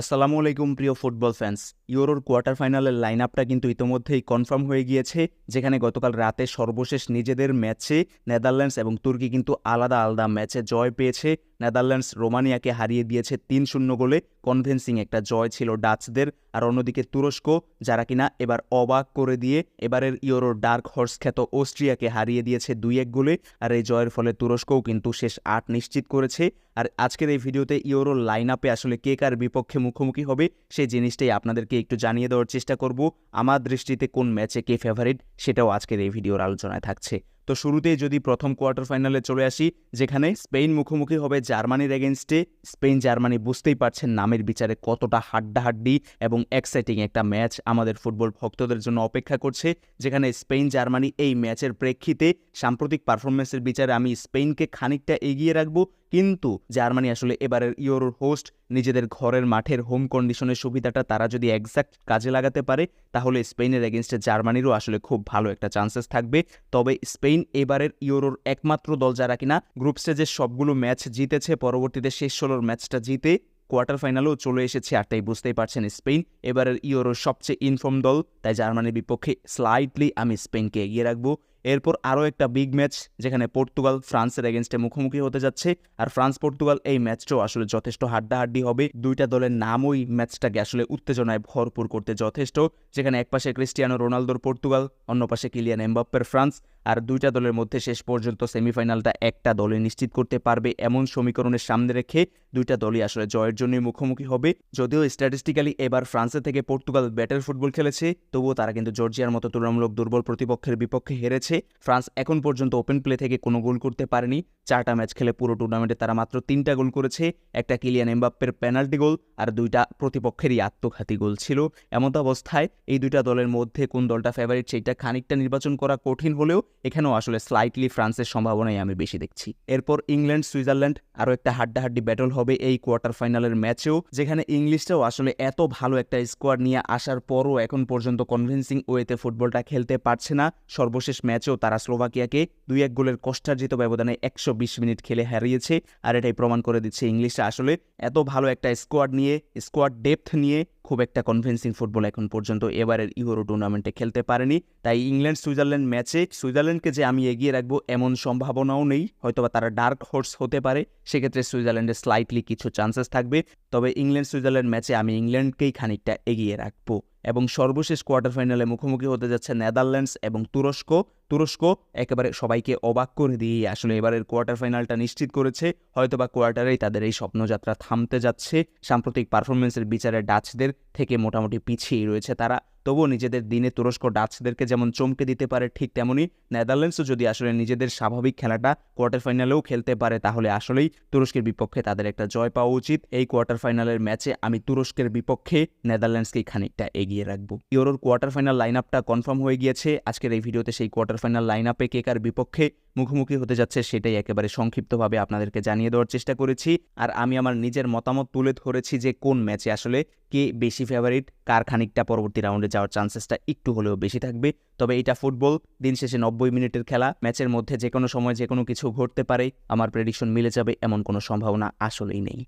আসসালামু আলাইকুম, প্রিয় ফুটবল ফ্যান্স। ইউরোর কোয়ার্টার ফাইনালের লাইন আপটা কিন্তু ইতোমধ্যেই কনফার্ম হয়ে গিয়েছে, যেখানে গতকাল রাতে সর্বশেষ নিজেদের ম্যাচে নেদারল্যান্ডস এবং তুর্কি কিন্তু আলাদা আলাদা ম্যাচে জয় পেয়েছে। নেদারল্যান্ডস রোমানিয়াকে হারিয়ে দিয়েছে তিন শূন্য গোলে। কনভিন্সিং একটা জয় ছিল ডাচদের। আর অন্যদিকে তুরস্ক, যারা কিনা এবার অবাক করে দিয়ে এবারের ইউরোর ডার্ক হর্স খ্যাত অস্ট্রিয়াকে হারিয়ে দিয়েছে দুই এক গোলে। আর এই জয়ের ফলে তুরস্কও কিন্তু শেষ আট নিশ্চিত করেছে। আর আজকের এই ভিডিওতে ইউরোর লাইন আপে আসলে কে কার বিপক্ষে মুখোমুখি হবে, সেই জিনিসটাই আপনাদেরকে একটু জানিয়ে দেওয়ার চেষ্টা করব। আমার দৃষ্টিতে কোন ম্যাচে কে ফেভারিট সেটাও আজকের এই ভিডিওর আলোচনায় থাকছে। তো শুরুতেই যদি প্রথম কোয়ার্টার ফাইনালে চলে আসি, যেখানে স্পেন মুখোমুখি হবে জার্মানির এগেনস্টে স্পেন জার্মানি বুঝতেই পারছেন নামের বিচারে কতটা হাড্ডাহাড্ডি এবং এক্সাইটিং একটা ম্যাচ আমাদের ফুটবল ভক্তদের জন্য অপেক্ষা করছে, যেখানে স্পেন জার্মানি এই ম্যাচের প্রেক্ষিতে সাম্প্রতিক পারফরমেন্সের বিচারে আমি স্পেনকে খানিকটা এগিয়ে রাখব। কিন্তু জার্মানি আসলে এবারের ইউরোর হোস্ট, নিজেদের ঘরের মাঠের হোম কন্ডিশনের সুবিধাটা তারা যদি একজ্যাক্ট কাজে লাগাতে পারে, তাহলে স্পেনের এগেনস্টে জার্মানিরও আসলে খুব ভালো একটা চান্সেস থাকবে। তবে স্পেন এবারের ইউরোর একমাত্র দল যারা কিনা গ্রুপ স্টেজের সবগুলো ম্যাচ জিতেছে, পরবর্তীতে শেষ ষোলোর ম্যাচটা জিতে কোয়ার্টার ফাইনালেও চলে এসেছে আর তাই বুঝতেই পারছেন স্পেন এবারের ইউরোর সবচেয়ে ইনফর্ম দল, তাই জার্মানির বিপক্ষে স্লাইটলি আমি স্পেনকে এগিয়ে রাখব। এরপর আরও একটা বিগ ম্যাচ যেখানে পর্তুগাল ফ্রান্সের এগেনস্টে মুখোমুখি হতে যাচ্ছে। আর ফ্রান্স পর্তুগাল এই ম্যাচটাও আসলে যথেষ্ট হাড্ডাহাড্ডি হবে। দুইটা দলের নাম নামই ম্যাচটাকে আসলে উত্তেজনায় ভরপুর করতে যথেষ্ট। যেখানে একপাশে ক্রিস্টিয়ানো রোনালদোর পর্তুগাল, অন্য পাশে কিলিয়ান এমবাপ্পের ফ্রান্স। আর দুইটা দলের মধ্যে শেষ পর্যন্ত সেমিফাইনালটা একটা দলে নিশ্চিত করতে পারবে। এমন সমীকরণের সামনে রেখে দুইটা দলই আসলে জয়ের জন্যই মুখোমুখি হবে। যদিও স্ট্যাটিস্টিক্যালি এবার ফ্রান্সে থেকে পর্তুগাল ব্যাটার ফুটবল খেলেছে, তবুও তারা কিন্তু জর্জিয়ার মতো তুলনামূলক দুর্বল প্রতিপক্ষের বিপক্ষে হেরেছে। ফ্রান্স এখন পর্যন্ত ওপেন প্লে থেকে কোনো গোল করতে পারেনি। চারটা ম্যাচ খেলে পুরো টুর্নামেন্টে তারা মাত্র তিনটা গোল করেছে। একটা কিলিয়ান এমবাপ্পের পেনাল্টি গোল আর দুইটা প্রতিপক্ষেরই আত্মঘাতী গোল ছিল। এমত অবস্থায় এই দুইটা দলের মধ্যে কোন দলটা ফেভারিট সেইটা খানিকটা নির্বাচন করা কঠিন হলেও এখানেও আসলে স্লাইটলি ফ্রান্সের সম্ভাবনাই আমি বেশি দেখছি। এরপর ইংল্যান্ড, সুইজারল্যান্ড আরও একটা হাড্ডাহাড্ডি ব্যাটল হবে এই কোয়ার্টার ফাইনালের ম্যাচেও যেখানে ইংলিশটাও আসলে এত ভালো একটা স্কোয়াড নিয়ে আসার পরও এখন পর্যন্ত কনভিন্সিং ওয়েতে ফুটবলটা খেলতে পারছে না। সর্বশেষ ম্যাচেও তারা স্লোভাকিয়াকে দুই এক গোলের কষ্টার্জিত ব্যবধানে একশো বিশ মিনিট খেলে হারিয়েছে আর এটাই প্রমাণ করে দিচ্ছে ইংলিশটা। আসলে এত ভালো একটা স্কোয়াড নিয়ে স্কোয়াড ডেপথ নিয়ে খুব একটা কনভিন্সিং ফুটবল এখন পর্যন্ত এবারের ইউরো টুর্নামেন্টে খেলতে পারেনি। তাই ইংল্যান্ড সুইজারল্যান্ড ম্যাচে, সুইজারল্যান্ডকে যে আমি এগিয়ে রাখব এমন সম্ভাবনাও নেই। হয়তোবা তারা ডার্ক হোর্স হতে পারে, সেক্ষেত্রে সুইজারল্যান্ডে স্লাইটলি কিছু চান্সেস থাকবে। তবে ইংল্যান্ড সুইজারল্যান্ড ম্যাচে আমি ইংল্যান্ডকেই খানিকটা এগিয়ে রাখব। এবং সর্বশেষ কোয়ার্টার ফাইনালে মুখোমুখি হতে যাচ্ছে নেদারল্যান্ডস এবং তুরস্ক। তুরস্ক একেবারে সবাইকে অবাক করে দিয়ে আসলে এবারের কোয়ার্টার ফাইনালটা নিশ্চিত করেছে। হয়তোবা কোয়ার্টারেই তাদের এই স্বপ্নযাত্রা থামতে যাচ্ছে। সাম্প্রতিক পারফরমেন্সের বিচারে ডাচদের থেকে মোটামুটি পিছিয়েই রয়েছে তারা। তবুও নিজেদের দিনে তুরস্ক ডাচদেরকে যেমন চমকে দিতে পারে, ঠিক তেমনই নেদারল্যান্ডসও যদি আসলে নিজেদের স্বাভাবিক খেলাটা কোয়ার্টার ফাইনালেও খেলতে পারে, তাহলে আসলেই তুরস্কের বিপক্ষে তাদের একটা জয় পাওয়া উচিত। এই কোয়ার্টার ফাইনালের ম্যাচে আমি তুরস্কের বিপক্ষে নেদারল্যান্ডসকে খানিকটা এগিয়ে রাখব। ইউরোর কোয়ার্টার ফাইনাল লাইন আপটা কনফার্ম হয়ে গিয়েছে। আজকের এই ভিডিওতে সেই কোয়ার্টার ফাইনাল লাইন আপে কে কার বিপক্ষে মুখোমুখি হতে যাচ্ছে সেটাই একেবারে সংক্ষিপ্তভাবে আপনাদেরকে জানিয়ে দেওয়ার চেষ্টা করেছি। আর আমি আমার নিজের মতামত তুলে ধরেছি যে কোন ম্যাচে আসলে কে বেশি ফেভারিট কার খানিকটা পরবর্তী রাউন্ডে যাওয়ার চান্সেসটা একটু হলেও বেশি থাকবে। তবে এটা ফুটবল দিন শেষে নব্বই মিনিটের খেলা, ম্যাচের মধ্যে যে কোনো সময় যে কোনো কিছু ঘটতে পারে, আমার প্রেডিকশন মিলে যাবে, এমন কোনো সম্ভাবনা আসলেই নেই।